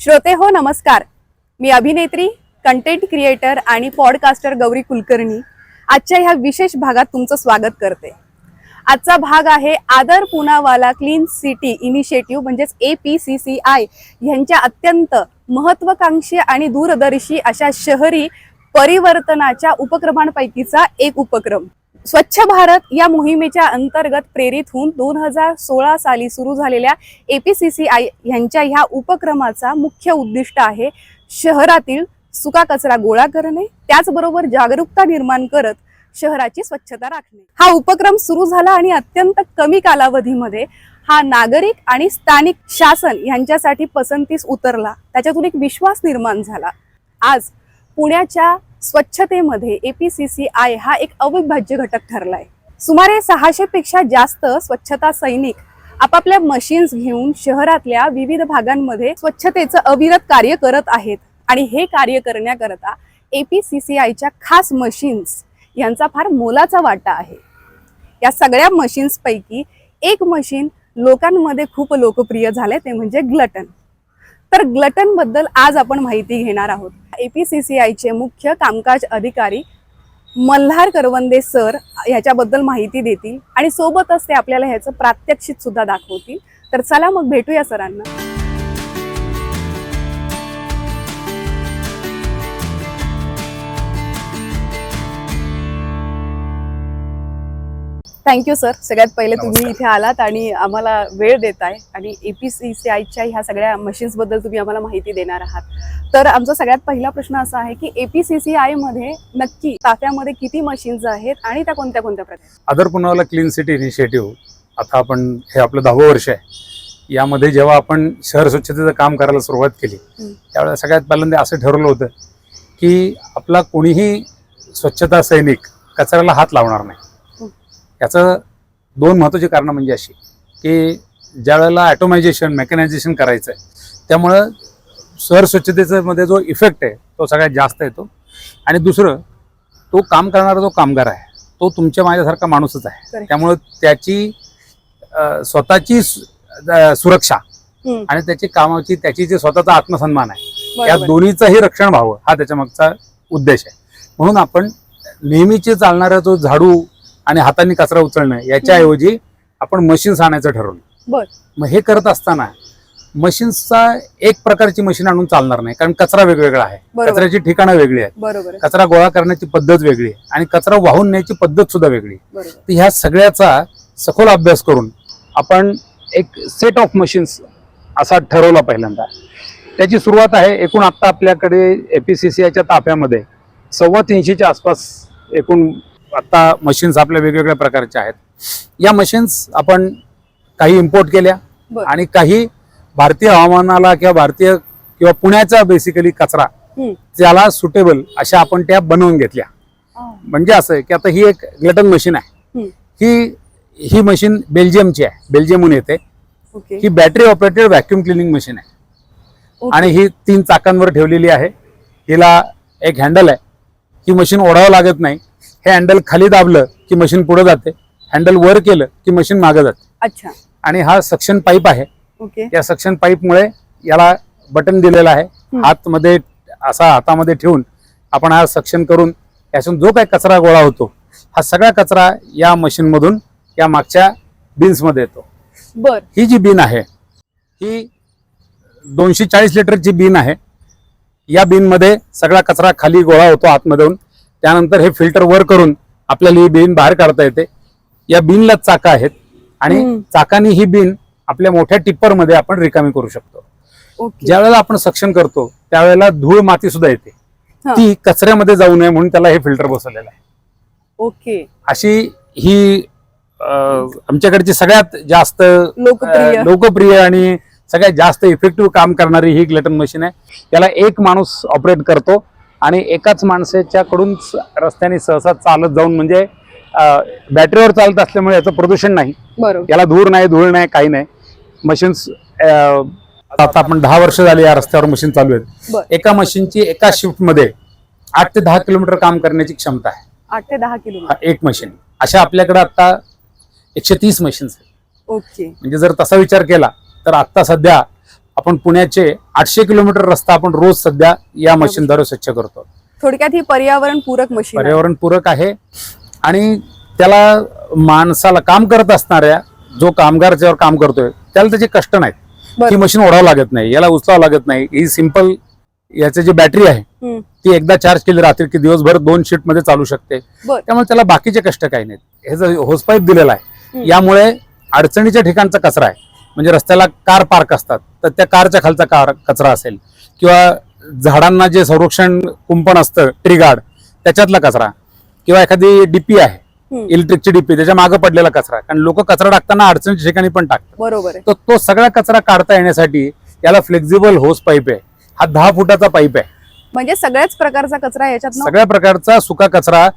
श्रोते हो नमस्कार. मी अभिनेत्री कंटेंट क्रिएटर आणि पॉडकास्टर गौरी कुलकर्णी. आजच्या ह्या विशेष भागात तुमचं स्वागत करते. आजचा भाग आहे आदर पुनावाला क्लीन सिटी इनिशिएटिव्ह म्हणजेच A P C C I यांच्या अत्यंत महत्वाकांक्षी आणि दूरदर्शी अशा शहरी परिवर्तनाच्या उपक्रमांपैकीचा एक उपक्रम. स्वच्छ भारत या मोहिमेच्या अंतर्गत प्रेरित होऊन दोन हजार सोळा साली सुरू झालेल्या एपीसीसीआय यांच्या ह्या उपक्रमाचा मुख्य उद्दिष्ट आहे शहरातील सुका कचरा गोळा करणे त्याचबरोबर जागरूकता निर्माण करत शहराची स्वच्छता राखणे. हा उपक्रम सुरू झाला आणि अत्यंत कमी कालावधीमध्ये हा नागरिक आणि स्थानिक शासन यांच्यासाठी पसंतीस उतरला. त्याच्यातून एक विश्वास निर्माण झाला. आज पुण्याच्या स्वच्छतेमध्ये एपीसीसीआय हा एक अविभाज्य घटक ठरलाय. सुमारे सहाशे पेक्षा जास्त स्वच्छता सैनिक आपापल्या मशीन्स घेऊन शहरातल्या विविध भागांमध्ये स्वच्छतेचं अविरत कार्य करत आहेत. आणि हे कार्य करण्याकरता एपीसीसीआयच्या खास मशीन्स यांचा फार मोलाचा वाटा आहे. या सगळ्या मशीन्स पैकी एक मशीन लोकांमध्ये खूप लोकप्रिय झाले ते म्हणजे ग्लटन तर ग्लटनबद्दल आज आपण माहिती घेणार आहोत. एपीसीसीआयचे मुख्य कामकाज अधिकारी मल्हार करवंदे सर ह्याच्याबद्दल माहिती देतील आणि सोबतच ते आपल्याला ह्याचं प्रात्यक्षित सुद्धा दाखवतील. तर चला मग भेटूया सरांना. थँक्यू सर सगळ्यात पहिले तुम्ही. इथे आलात आणि आम्हाला वेळ देताय आणि एपीसीसीआयच्या ह्या सगळ्या मशीन्सबद्दल तुम्ही आम्हाला माहिती देणार आहात तर आमचा सगळ्यात पहिला प्रश्न असा आहे की एपीसीसीआयमध्ये नक्की ताफ्यामध्ये किती मशीन्स आहेत आणि त्या कोणत्या कोणत्या प्रकार आदर पुनावाला क्लीन सिटी इनिशिएटिव्ह आता आपण हे आपलं दहावं वर्ष आहे यामध्ये जेव्हा आपण शहर स्वच्छतेचं काम करायला सुरुवात केली. त्यावेळेला सगळ्यात पहिल्यांदा असं ठरवलं होतं की आपला कोणीही स्वच्छता सैनिक कचऱ्याला हात लावणार नाही. याचं दोन महत्त्वाची कारणं म्हणजे अशी की ज्या वेळेला ॲटोमायझेशन मेकॅनायझेशन करायचं आहे त्यामुळं शहर स्वच्छतेचं मध्ये जो इफेक्ट आहे तो सगळ्यात जास्त येतो आणि दुसरं तो काम करणारा जो कामगार आहे तो तुमच्या माझ्यासारखा माणूसच आहे. त्यामुळं त्याची स्वतःची सुरक्षा. आणि त्याची कामाची त्याची जे स्वतःचा आत्मसन्मान आहे या. दोन्हीचंही रक्षण व्हावं हा त्याच्या मागचा उद्देश आहे म्हणून आपण नेहमीचे चालणारा जो झाडू आणि हाताने कचरा उचलणं याच्याऐवजी आपण मशीन्स आणायचं ठरवलं. मग हे करत असताना मशीन्सचा एक प्रकारची मशीन आणून चालणार नाही कारण कचरा वेगवेगळा आहे. कचऱ्याची ठिकाणं वेगळी आहेत. कचरा गोळा करण्याची पद्धत वेगळी आहे आणि कचरा वाहून न्यायची पद्धत सुद्धा वेगळी तर ह्या सगळ्याचा सखोल अभ्यास करून आपण एक सेट ऑफ मशीन्स असा ठरवला पहिल्यांदा त्याची सुरुवात आहे एकूण आत्ता आपल्याकडे एपीसीसीआयच्या ताफ्यामध्ये सव्वा तीनशेच्या आसपास एकूण आत्ता मशीन्स आपल्या वेगवेगळ्या प्रकारच्या आहेत. या मशीन्स आपण काही इम्पोर्ट केल्या. आणि काही भारतीय हवामानाला किंवा भारतीय किंवा पुण्याचा बेसिकली कचरा. त्याला सुटेबल अशा आपण त्या बनवून घेतल्या. म्हणजे असं आहे की आता ही एक ग्लटन मशीन आहे. ही ही मशीन बेल्जियमची आहे. बेल्जियमहून येते. ही battery operated vacuum cleaning machine आहे. आणि ही तीन चाकांवर ठेवलेली आहे. हिला एक हँडल आहे. ही मशीन ओढावं लागत नाही. हे हँडल खाली दाबलं की मशीन पुढे जाते. हँडल वर केलं की मशीन मागं जाते. अच्छा. आणि हा सक्शन पाईप आहे. ओके. या सक्शन पाईपमुळे याला बटन दिलेलं आहे. हातमध्ये असा हातामध्ये ठेवून आपण हा सक्शन करून यातून जो काही कचरा गोळा होतो हा सगळा कचरा या मशीनमधून या मागच्या बिन्समध्ये येतो. बर. ही जी बिन आहे ही दोनशे चाळीस लिटरची बिन आहे. या बिनमध्ये सगळा कचरा खाली गोळा होतो आतमधून त्यानंतर हे फिल्टर वर करून आपल्याला ही बिन बाहेर काढता येते. या बिनला चाका आहेत आणि. चाकानी ही बिन आपल्या मोठ्या टिप्परमध्ये आपण रिकामी करू शकतो. ज्या वेळेला आपण सक्षम करतो त्यावेळेला धूळ माती सुद्धा येते. ती कचऱ्यामध्ये जाऊ नये म्हणून त्याला हे फिल्टर बसवलेलं आहे. ओके. अशी ही आमच्याकडची सगळ्यात जास्त लोकप्रिय. आणि सगळ्यात जास्त इफेक्टिव्ह काम करणारी ही ग्लटन मशीन आहे. त्याला एक माणूस ऑपरेट करतो. आणि एकाच माणसाच्याकडून रस्त्याने सहसा चालत जाऊन म्हणजे बॅटरीवर चालत असल्यामुळे याचं प्रदूषण नाही. बरोबर. याला धूर नाही धूळ नाही काही नाही. मशीन्स आता आपण दहा वर्ष झाली या रस्त्यावर मशीन चालू आहेत. एका मशीनची एका शिफ्टमध्ये आठ ते दहा किलोमीटर काम करण्याची क्षमता आहे. आठ ते दहा किलो हा एक मशीन अशा आपल्याकडे आता एकशे तीस मशीन्स आहेत. ओके. म्हणजे जर तसा विचार केला तर आता सध्या आपण पुण्याचे आठशे किलोमीटर रस्ता आपण रोज सध्या या मशीनद्वारे स्वच्छ करतो थोडक्यात ही पर्यावरण पूरक मशीन आहे. पर्यावरण पूरक आहे आणि त्याला माणसाला काम करत असणाऱ्या जो कामगार ज्यावर काम करतोय त्याला त्याचे कष्ट नाहीत. ही मशीन ओढावं लागत नाही याला उचलावं लागत नाही ही सिंपल याची जी बॅटरी आहे. ती एकदा चार्ज केली रात्री की दिवसभर दोन शिफ्टमध्ये चालू शकते. त्यामुळे त्याला बाकीचे कष्ट काही नाहीत हे जो होसपाईप दिलेला आहे. यामुळे अडचणीच्या ठिकाणचा कचरा आहे म्हणजे रस्त्याला कार पार्क असतात तर त्या कारच्या खालचा कार कचरा असेल. किंवा झाडांना जे संरक्षण कुंपण असतं ट्री गार्ड त्याच्यातला कचरा. किंवा एखादी डीपी आहे. इलेक्ट्रिकची डीपी त्याच्यामागे पडलेला कचरा. कारण लोक कचरा टाकताना अडचणीच्या ठिकाणी पण टाकतात. बरोबर आहे. तर तो सगळा कचरा काढता येण्यासाठी याला फ्लेक्झिबल होस पाईप आहे. हा दहा फुटाचा पाईप आहे. म्हणजे सगळ्याच प्रकारचा कचरा याच्यात सगळ्या प्रकारचा सुका कचरा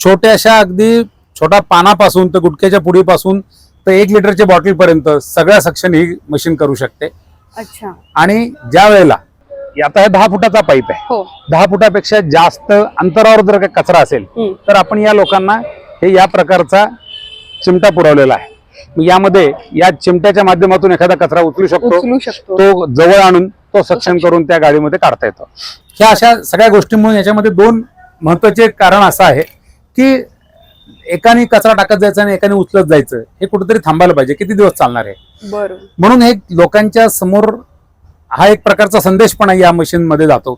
छोट्याशा अगदी छोटा पानापासून तर गुटख्याच्या पुडीपासून तर एक लिटरच्या बॉटल पर्यंत सगळ्या सक्शन ही मशीन करू शकते. अच्छा. आणि ज्या वेळेला आता हे दहा फुटाचा पाईप आहे. हो. दहा फुटापेक्षा जास्त अंतरावर जर काही कचरा असेल हम्म. तर आपण या लोकांना हे या प्रकारचा चिमटा पुरवलेला आहे. मग यामध्ये या चिमट्याच्या माध्यमातून एखादा कचरा उचलू शकतो. उचलू शकतो. तो जवळ आणून तो सक्षम करून त्या गाडीमध्ये काढता येतो. ह्या अशा सगळ्या गोष्टींमुळे याच्यामध्ये दोन महत्त्वाचे कारण असं आहे की एकाने कचरा टाकत जायचं आणि एकाने उचलत जायचं हे कुठेतरी थांबायला पाहिजे. किती दिवस चालणार आहे म्हणून हे लोकांच्या समोर हा एक प्रकारचा संदेश पण या मशीन मध्ये जातो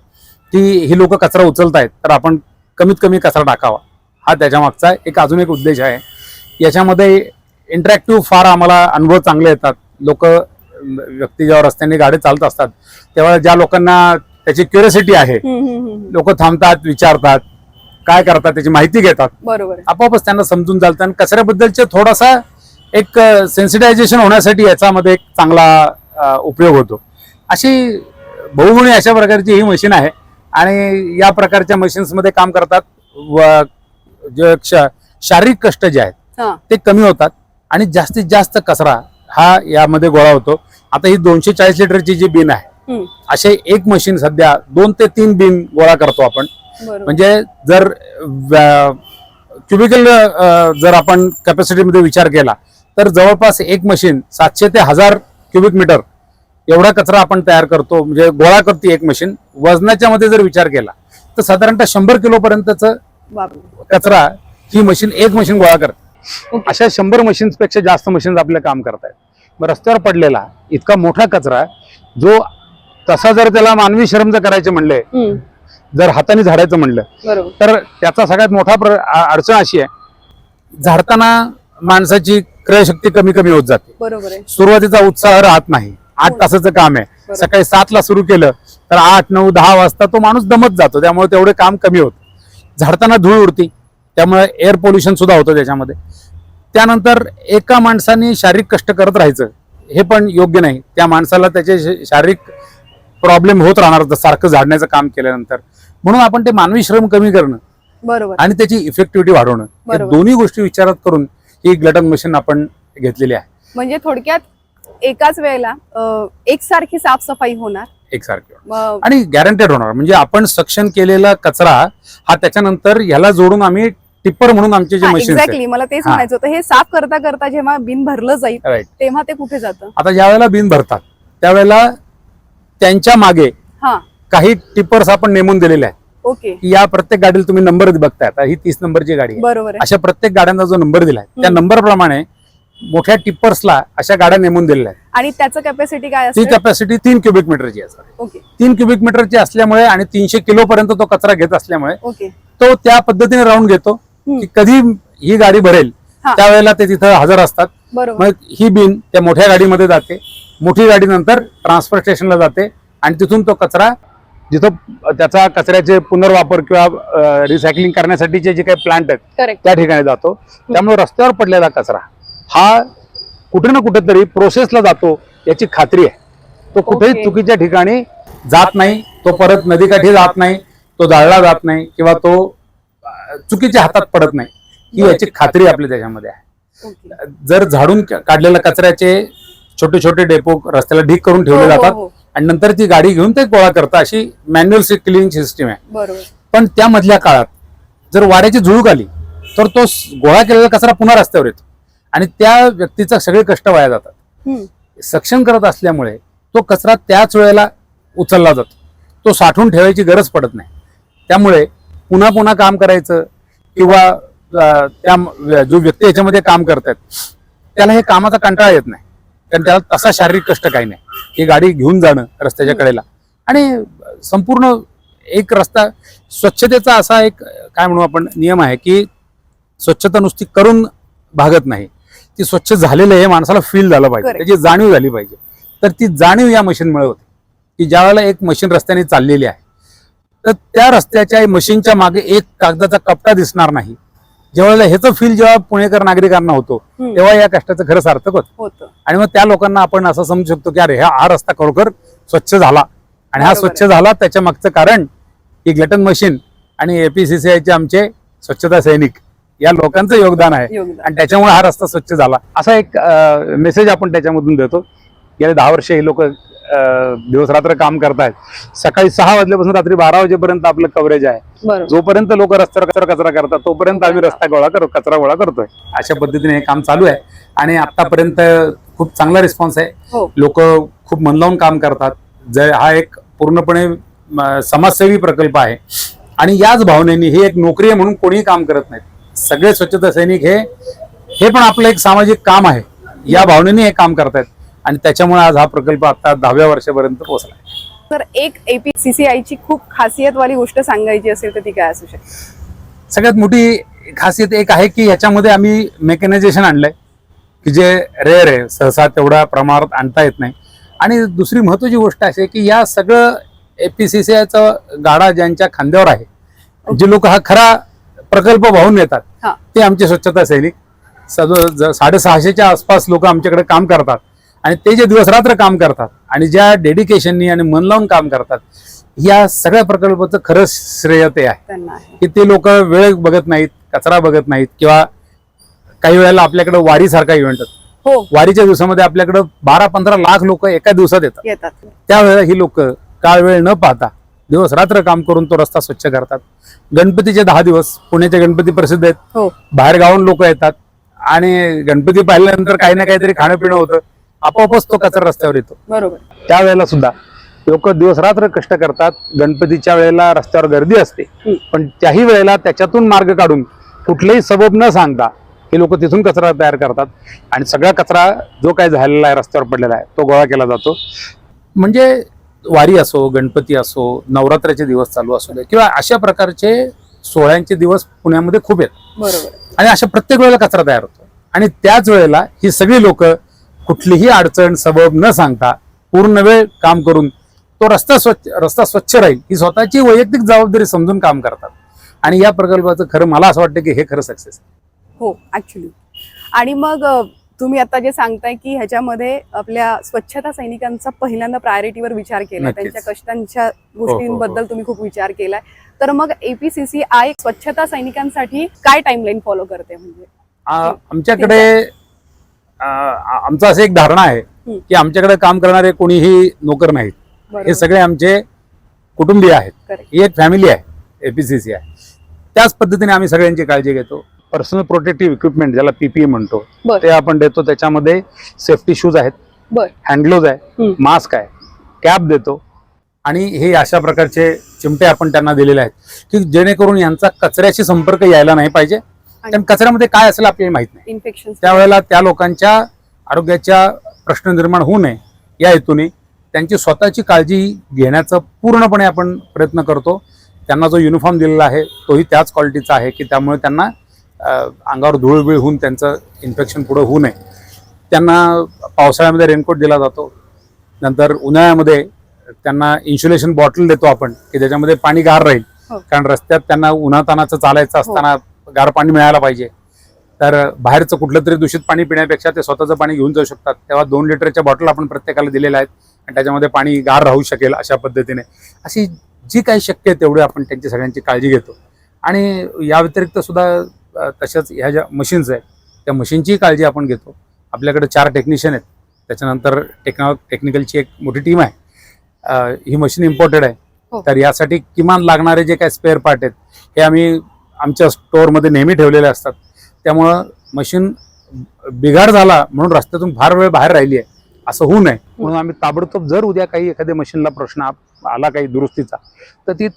की ही लोक कचरा उचलतायत तर आपण कमीत कमी कचरा टाकावा. हा त्याच्या मागचा एक अजून एक उद्देश आहे. याच्यामध्ये इंटरॅक्टिव्ह फार आम्हाला अनुभव चांगले येतात. लोक व्यक्ती जेव्हा रस्त्याने गाडी चालत असतात तेव्हा ज्या लोकांना त्याची क्युरियोसिटी आहे. लोक थांबतात विचारतात काय करतात त्याची माहिती घेतात. बरोबर. आपोआपच त्यांना समजून चालतं आणि कचऱ्याबद्दलचे थोडासा एक सेन्सिटायझेशन होण्यासाठी याच्यामध्ये एक चांगला उपयोग होतो. अशी बहुगुणी अशा प्रकारची ही मशीन आहे आणि या प्रकारच्या मशीन्समध्ये काम करतात व जे शारीरिक कष्ट जे आहेत ते कमी होतात आणि जास्तीत जास्त कचरा हा यामध्ये गोळा होतो. आता ही दोनशे चाळीस लिटरची जी बिन आहे. असे एक मशीन सध्या दोन ते तीन बिन गोळा करतो आपण. म्हणजे जर क्युबिकल जर आपण कॅपॅसिटीमध्ये विचार केला तर जवळपास एक मशीन सातशे ते हजार क्युबिक मीटर एवढा कचरा आपण तयार करतो म्हणजे गोळा करते एक मशीन वजनाच्या मध्ये जर विचार केला तर साधारणतः शंभर किलो पर्यंतच. कचरा ही मशीन एक मशीन गोळा करते. अशा शंभर मशीन्सपेक्षा जास्त मशीन्स आपलं काम करतायत मग रस्त्यावर पडलेला इतका मोठा कचरा जो तसा जर त्याला मानवी श्रम जर करायचे म्हणले. जर हाताने झाडायचं म्हणलं तर त्याचा सगळ्यात मोठा अडचण अशी आहे झाडताना माणसाची क्रयशक्ती कमी कमी होत जाते. बरोबर सुरुवातीचा उत्साह राहत नाही. आठ हो. तासाचं काम आहे. सकाळी सातला सुरू केलं तर आठ नऊ दहा वाजता तो माणूस दमत जातो. त्यामुळे तेवढे काम कमी होत. झाडताना धूळ उडती. त्यामुळे एअर पोल्युशन सुद्धा होतं त्याच्यामध्ये. त्यानंतर एका माणसाने शारीरिक कष्ट करत राहायचं हे पण योग्य नाही. त्या माणसाला त्याचे शारीरिक प्रॉब्लेम होत राहणार. सारखं झाडण्याचं काम केल्यानंतर. म्हणून आपण ते मानवी श्रम कमी करणं बरोबर. आणि त्याची इफेक्टिव्हिटी वाढवणं. या बरोबर. दोन्ही गोष्टी विचारात करून ही ग्लटन मशीन आपण घेतलेली आहे. म्हणजे थोडक्यात एकाच वेळेला अं, एकसारखी साफसफाई होणार. एकसारखी आणि गॅरंटेड होणार. म्हणजे आपण सक्षम केलेला कचरा हा त्याच्यानंतर ह्याला जोडून आम्ही टिप्पर म्हणून आमचे जे मशीन एक्झॅक्टली मला तेच हा. म्हणायचं होतं. हे साफ करता करता जेव्हा बिन भरलं जाईल राईट तेव्हा ते कुठे जातं? आता ज्या वेळेला बिन भरतात त्यावेळेला त्यांच्या मागे हा. काही टिप्पर्स आपण नेमून दिलेले आहेत ओके. की या प्रत्येक गाडीला तुम्ही नंबर बघताय. आता ही तीस नंबरची गाडी आहे. बरोबर आहे. अशा प्रत्येक गाड्यांचा जो नंबर दिलाय त्या. नंबर प्रमाणे मोठ्या टिप्पर्सला अशा गाड्या नेमून दिलेल्या आहेत. आणि त्याचं कॅपॅसिटी काय ती असते कॅपॅसिटी तीन क्युबिक मीटरची असते ओके. तीन क्युबिक मीटरची असल्यामुळे आणि तीनशे किलो पर्यंत तो कचरा घेत असल्यामुळे ओके. तो त्या पद्धतीने राऊंड घेतो. की कधी ही गाडी भरेल हा. त्यावेळेला ते तिथं हजर असतात. बरोबर. मग ही बिन त्या मोठ्या गाडीमध्ये जाते. मोठी गाडी नंतर ट्रान्सफर स्टेशनला जाते आणि तिथून तो कचरा जिथं त्याचा कचऱ्याचे पुनर्वापर किंवा रिसायकलिंग करण्यासाठीचे जे काही प्लांट आहेत त्या ठिकाणी जातो त्यामुळे रस्त्यावर पडलेला कचरा हा कुठे ना कुठेतरी प्रोसेसला जातो याची खात्री आहे तो कुठेही. चुकीच्या ठिकाणी जात नाही तो परत नदीकाठी जात नाही तो जाळला जात नाही किंवा तो चुकीच्या हातात पडत नाही ही. याची खात्री आपली त्याच्यामध्ये आहे जर झाडून काढलेल्या कचऱ्याचे छोटे छोटे डेपो रस्त्याला ढीक करून ठेवले हो, हो, जातात हो. आणि नंतर ती गाडी घेऊन ते गोळा करतात अशी मॅन्युअल क्लिनिंग सिस्टीम आहे. पण त्या मधल्या काळात जर वाऱ्याची झुळूक आली तर तो गोळा केलेला कचरा पुन्हा रस्त्यावर येतो. आणि त्या व्यक्तीचा सगळे कष्ट वाया जातात. सक्षम करत असल्यामुळे तो कचरा त्याच वेळेला उचलला जातो. तो साठवून ठेवायची गरज पडत नाही. त्यामुळे पुन्हा पुन्हा काम करायचं किंवा त्या जो व्यक्ती याच्यामध्ये काम करतात त्याला हे कामाचा कंटाळा येत नाही. कारण त्याला तसा शारीरिक कष्ट काही नाही. ही गाडी घेऊन जाणं रस्त्याच्या कडेला. आणि संपूर्ण एक रस्ता स्वच्छतेचा असा एक काय म्हणू आपण नियम आहे की स्वच्छता नुसती करून भागत नाही. ती स्वच्छ झालेलं हे माणसाला फील झालं पाहिजे. त्याची जाणीव झाली पाहिजे. तर ती जाणीव या मशीनमुळे होते. की ज्या वेळेला एक मशीन रस्त्याने चाललेली आहे तर त्या रस्त्याच्या मशीनच्या मागे एक कागदाचा कपटा दिसणार नाही. वेळेला ह्याचं फील जेव्हा पुणेकर नागरिकांना होतो. तेव्हा या कष्टाचं खरं सार्थक होतं. होतं. आणि मग त्या लोकांना आपण असं समजू शकतो की अरे हा हा रस्ता खरोखर स्वच्छ झाला. आणि हा स्वच्छ झाला त्याच्या मागचं कारण ही ग्लटन मशीन आणि एपीसीसीआयचे आमचे स्वच्छता सैनिक या लोकांचं योगदान आहे. योगदान. आणि त्याच्यामुळे हा रस्ता स्वच्छ झाला. असा एक मेसेज आपण त्याच्यामधून देतो. गेले दहा वर्ष हे लोक दिवस रात्र काम करतायत. सकाळी सहा वाजल्यापासून रात्री बारा वाजेपर्यंत आपलं कव्हरेज आहे. जोपर्यंत लोक रस्त्यावर कचरा कचरा करतात तोपर्यंत आम्ही रस्ता गोळा करतो कचरा गोळा करतोय. अशा पद्धतीने हे काम चालू आहे. आणि आतापर्यंत खूप चांगला रिस्पॉन्स आहे. हो. लोक खूप मन लावून काम करतात. जर हा एक पूर्णपणे समाजसेवी प्रकल्प आहे. आणि याच भावनेने ही एक नोकरी आहे म्हणून कोणीही काम करत नाहीत. सगळे स्वच्छता सैनिक हे हे पण आपलं एक सामाजिक काम आहे. या भावनेने हे काम करतायत. आणि त्याच्यामुळे आज हा प्रकल्प आता दहाव्या वर्षापर्यंत पोहोचला तर एक एपीसीसीआय ची खूप खासियतवाली गोष्ट सांगायची असेल तर ती काय असू शकते? सगळ्यात मोठी खासियत एक आहे की ह्याच्यामध्ये आम्ही मेकॅनायझेशन आणलंय की जे रेअर आहे सहसा तेवढ्या प्रमाणात आणता येत नाही. आणि दुसरी महत्वाची गोष्ट अशी आहे की या सगळं एपीसीसीआयचा गाडा ज्यांच्या खांद्यावर आहे जे लोक हा खरा प्रकल्प वाहून येतात. ते आमचे स्वच्छता सैनिक. साडेसहाशेच्या आसपास लोक आमच्याकडे काम करतात. आणि ते जे दिवस रात्र काम करतात आणि ज्या डेडिकेशननी आणि मन लावून काम करतात या सगळ्या प्रकल्पाचं खरं श्रेय ते आहे. की ते लोक वेळ बघत नाहीत कचरा बघत नाहीत किंवा काही वेळेला आपल्याकडे वारीसारखा इव्हेंट हो. वारीच्या दिवसामध्ये आपल्याकडे बारा पंधरा लाख लोक एका दिवसात येतात. येतात. त्यावेळेला ही लोक काळ वेळ न पाहता दिवस रात्र काम करून तो रस्ता स्वच्छ करतात. गणपतीचे दहा दिवस पुण्याचे गणपती प्रसिद्ध आहेत. हो. बाहेर गावून लोक येतात. आणि गणपती पाहिल्यानंतर काही ना काहीतरी खाणं पिणं होतं. आपोआपच तो कचरा रस्त्यावर येतो. बरोबर. त्यावेळेला सुद्धा लोक दिवस रात्र कष्ट करतात. गणपतीच्या वेळेला रस्त्यावर गर्दी असते. पण त्याही वेळेला त्याच्यातून मार्ग काढून कुठलेही सबब न सांगता हे लोक तिथून कचरा तयार करतात. आणि सगळा कचरा जो काय झालेला आहे रस्त्यावर पडलेला आहे तो गोळा केला जातो. म्हणजे वारी असो गणपती असो नवरात्राचे दिवस चालू असू दे किंवा अशा प्रकारचे सोहळ्यांचे दिवस पुण्यामध्ये खूप आहेत. बरोबर. आणि अशा प्रत्येक वेळेला कचरा तयार होतो. आणि त्याच वेळेला ही सगळी लोक कुठलीही अडचण सबब न सांगता पूर्ण वेळ काम करून तो रस्ता स्वच्छ रस्ता स्वच्छ राहील ही स्वतःची वैयक्तिक जबाबदारी समजून काम करतात. आणि या प्रकल्पाचं खरं मला असं वाटतं की हे खरं सक्सेस हो ऍक्च्युली आणि मग तुम्ही आता जे सांगताय की ह्याच्यामध्ये आपल्या स्वच्छता सैनिकांचा पहिल्यांदा प्रायोरिटीवर विचार नक्कीच. त्यांच्या कष्टांच्या गोष्टींबद्दल तुम्ही खूप विचार केलाय. तर मग एपीसीसी आय स्वच्छता सैनिकांसाठी काय टाइमलाईन फॉलो करते म्हणजे? आ- आमच्याकडे आमचं असं एक धारणा आहे. की आमच्याकडे काम करणारे कोणीही नोकर नाहीत. हे सगळे आमचे कुटुंबीय आहेत. ही एक फॅमिली आहे एपीसीसी आहे. त्याच पद्धतीने आम्ही सगळ्यांची काळजी घेतो. पर्सनल प्रोटेक्टिव्ह इक्विपमेंट ज्याला पीपीई म्हणतो बर. ते आपण देतो. त्याच्यामध्ये सेफ्टी शूज आहेत बर. हँडग्लोज आहे. मास्क आहे कॅप देतो. आणि हे अशा प्रकारचे चिमटे आपण त्यांना दिलेले आहेत की जेणेकरून यांचा कचऱ्याशी संपर्क यायला नाही पाहिजे. कारण कचऱ्यामध्ये काय असेल आपल्याला माहीत नाही. इन्फेक्शन त्यावेळेला त्या लोकांच्या आरोग्याच्या प्रश्न निर्माण होऊ नये या हेतूने त्यांची स्वतःची काळजी घेण्याचा पूर्णपणे आपण प्रयत्न करतो. त्यांना जो युनिफॉर्म दिलेला आहे तोही त्याच क्वालिटीचा आहे की त्यामुळे त्यांना अंगावर धूळबीळ होऊन त्यांचं इन्फेक्शन पुढं होऊ नये. त्यांना पावसाळ्यामध्ये रेनकोट दिला जातो. नंतर उन्हाळ्यामध्ये त्यांना इन्सुलेशन बॉटल देतो आपण की त्याच्यामध्ये पाणी गार राहील. हो. कारण रस्त्यात त्यांना उन्हातानाचं चालायचं असताना गार पाणी मिळायला पाहिजे. तर बाहेरचं कुठलं तरी दूषित पाणी पिण्यापेक्षा ते स्वतःचं पाणी घेऊन जाऊ शकतात. तेव्हा दोन लिटरच्या बॉटल आपण प्रत्येकाला दिलेल्या आहेत आणि त्याच्यामध्ये पाणी गार राहू शकेल अशा पद्धतीने. अशी जी काही शक्य आहे तेवढी आपण त्यांची सगळ्यांची काळजी घेतो. आणि या व्यतिरिक्त सुद्धा तशाच ह्या ज्या मशीन्स आहेत त्या मशीनचीही काळजी आपण घेतो. आपल्याकडे चार टेक्निशियन आहेत. त्याच्यानंतर टेक्नॉ टेक्निकलची एक मोठी टीम आहे. ही मशीन इम्पोर्टेड आहे. हो. तर यासाठी किमान लागणारे जे काही स्पेअर पार्ट आहेत हे आम्ही आमच्या स्टोअरमध्ये नेहमी ठेवलेले असतात. त्यामुळं मशीन बिघाड झाला म्हणून रस्त्यातून फार वेळ बाहेर राहिली आहे. असं होऊ नये. म्हणून आम्ही ताबडतोब जर उद्या काही एखाद्या मशीनला प्रश्न आला काही दुरुस्तीचा तर ती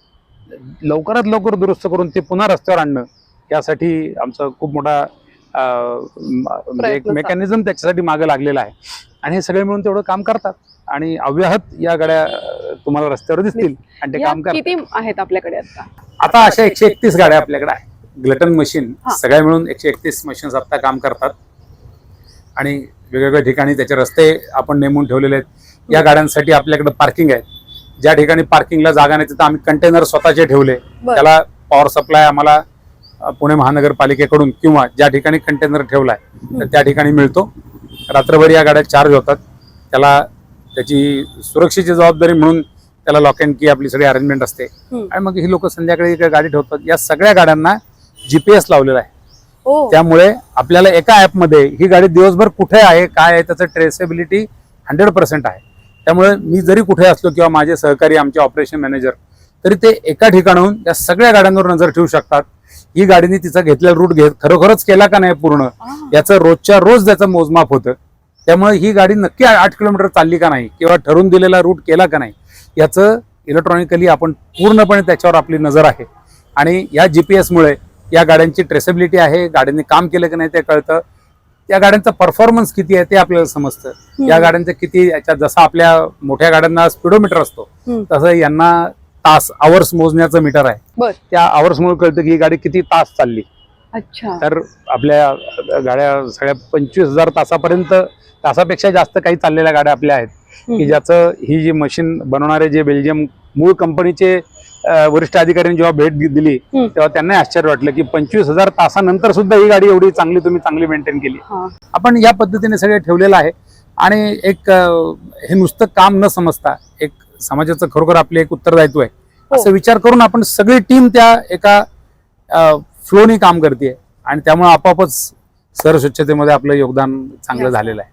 लवकरात लवकर दुरुस्त करून ते पुन्हा रस्त्यावर आणणं यासाठी आमचा खूप मोठा म्हणजे एक मेकॅनिझम त्याच्यासाठी मागे लागलेला आहे. आणि हे सगळे मिळून तेवढं काम करतात. आणि अव्याहत या गाड्या तुम्हाला रस्त्यावर दिसतील आणि ते काम किती आहेत आपल्याकडे आता? आता अशा एकशे एकतीस गाड्या आपल्याकडे आहे ग्लटन मशीन. सगळ्या मिळून एकशे एकतीस मशीन्स आता काम करतात. आणि वेगवेगळ्या ठिकाणी त्याचे रस्ते आपण नेमून ठेवलेले आहेत. या गाड्यांसाठी आपल्याकडे पार्किंग आहे. ज्या ठिकाणी पार्किंगला जागा नाही तिथं आम्ही कंटेनर स्वतःचे ठेवले. त्याला पॉवर सप्लाय आम्हाला पुणे महानगरपालिकेकडून किंवा ज्या ठिकाणी कंटेनर ठेवलाय तर त्या ठिकाणी मिळतो. रात्रभर या गाड्या चार्ज होतात. त्याला त्याची सुरक्षेची जबाबदारी म्हणून त्याला लॉक अँड की आपली सगळी अरेंजमेंट असते. आणि मग ही लोक संध्याकाळी इकडे गाडी ठेवतात. या सगळ्या गाड्यांना जीपीएस लावलेला आहे. हो. त्यामुळे आपल्याला एका ऍपमध्ये ही गाडी दिवसभर कुठे आहे काय आहे त्याचं ट्रेसेबिलिटी हंड्रेड पर्सेंट आहे. त्यामुळे मी जरी कुठे असलो किंवा माझे सहकारी आमचे ऑपरेशन मॅनेजर तरी ते एका ठिकाणाहून या सगळ्या गाड्यांवर नजर ठेवू शकतात. ही गाडीने तिचा घेतलेला रूट घेत खरोखरच केला का नाही पूर्ण? याचं रोजच्या रोज त्याचं मोजमाप होतं. त्यामुळे ही गाडी नक्की आठ किलोमीटर चालली का नाही किंवा ठरून दिलेला रूट केला का नाही याचं इलेक्ट्रॉनिकली आपण पूर्णपणे त्याच्यावर आपली नजर आहे. आणि या जी पी एसमुळे या गाड्यांची ट्रेसेबिलिटी आहे गाड्यांनी काम केलं की नाही ते कळतं. त्या गाड्यांचा परफॉर्मन्स किती आहे ते आपल्याला समजतं. या गाड्यांचं किती याच्यात जसं आपल्या मोठ्या गाड्यांना स्पीडोमीटर असतो. तसं यांना तास आवर्स मोजण्याचं मीटर आहे. त्या आवर्समुळे कळतं की ही गाडी किती तास चालली. अच्छा. तर आपल्या गाड्या सगळ्या पंचवीस हजार तासापर्यंत तासापेक्षा जास्त काही चाललेल्या गाड्या आपल्या आहेत की. ज्याचं ही जी मशीन बनवणारे जे बेल्जियम मूळ कंपनीचे वरिष्ठ अधिकाऱ्यांनी जेव्हा भेट दिली. तेव्हा त्यांना आश्चर्य वाटलं की पंचवीस हजार तासानंतर सुद्धा ही गाडी एवढी चांगली तुम्ही चांगली मेंटेन केली. आपण या पद्धतीने सगळे ठेवलेलं आहे आणि एक हे नुसतं काम न समजता एक समाजाचं खरोखर आपले एक उत्तरदायित्व आहे हो. असं विचार करून आपण सगळी टीम त्या एका फ्लोनी काम करते आणि त्यामुळे आपोआपच शहर स्वच्छतेमध्ये आपलं योगदान चांगलं. झालेलं आहे